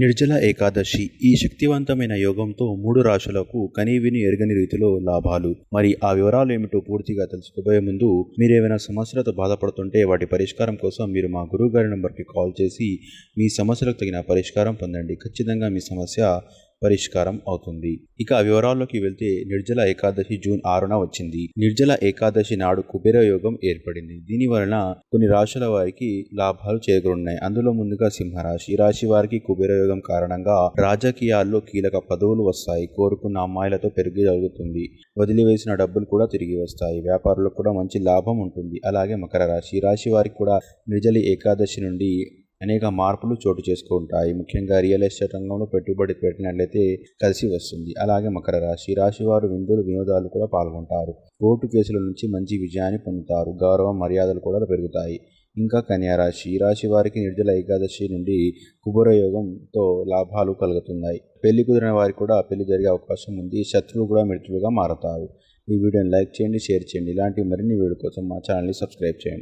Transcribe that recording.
నిర్జల ఏకాదశి ఈ శక్తివంతమైన యోగంతో మూడు రాశులకు కనీవిని ఎరగని రీతిలో లాభాలు. మరి ఆ వివరాలు ఏమిటో పూర్తిగా తెలుసుకోబోయే ముందు మీరేమైనా సమస్యలతో బాధపడుతుంటే వాటి పరిష్కారం కోసం మీరు మా గురువు గారి నంబర్కి కాల్ చేసి మీ సమస్యలకు తగిన పరిష్కారం పొందండి. ఖచ్చితంగా మీ సమస్య పరిష్కారం అవుతుంది. ఇక వివరాల్లోకి వెళ్తే నిర్జల ఏకాదశి జూన్ ఆరున వచ్చింది. నిర్జల ఏకాదశి నాడు కుబేర యోగం ఏర్పడింది. దీని వలన కొన్ని రాశుల వారికి లాభాలు చేకూరున్నాయి. అందులో ముందుగా సింహరాశి. ఈ రాశి వారికి కుబేర యోగం కారణంగా రాజకీయాల్లో కీలక పదవులు వస్తాయి. కోరుకున్న అమ్మాయిలతో పెరిగి జరుగుతుంది. వదిలివేసిన డబ్బులు కూడా తిరిగి వస్తాయి. వ్యాపారులకు కూడా మంచి లాభం ఉంటుంది. అలాగే మకర రాశి. ఈ రాశి వారికి కూడా నిర్జలి ఏకాదశి నుండి అనేక మార్పులు చోటు చేసుకుంటాయి. ముఖ్యంగా రియల్ ఎస్టేట్ రంగంలో పెట్టుబడి పెట్టినట్లయితే కలిసి వస్తుంది. అలాగే మకర రాశి రాశి వారు విందులు వినోదాలు కూడా పాల్గొంటారు. కోర్టు కేసుల నుంచి మంచి విజయాన్ని పొందుతారు. గౌరవం మర్యాదలు కూడా పెరుగుతాయి. ఇంకా కన్యారాశి రాశి ఈ రాశి వారికి నిర్జల ఏకాదశి నుండి కుబురయోగంతో లాభాలు కలుగుతున్నాయి. పెళ్ళి కుదిరిన వారికి కూడా పెళ్ళి జరిగే అవకాశం ఉంది. శత్రువులు కూడా మిత్రులుగా మారతారు. ఈ వీడియోని లైక్ చేయండి షేర్ చేయండి. ఇలాంటి మరిన్ని వీడియో కోసం మా ఛానల్ని సబ్స్క్రైబ్ చేయండి.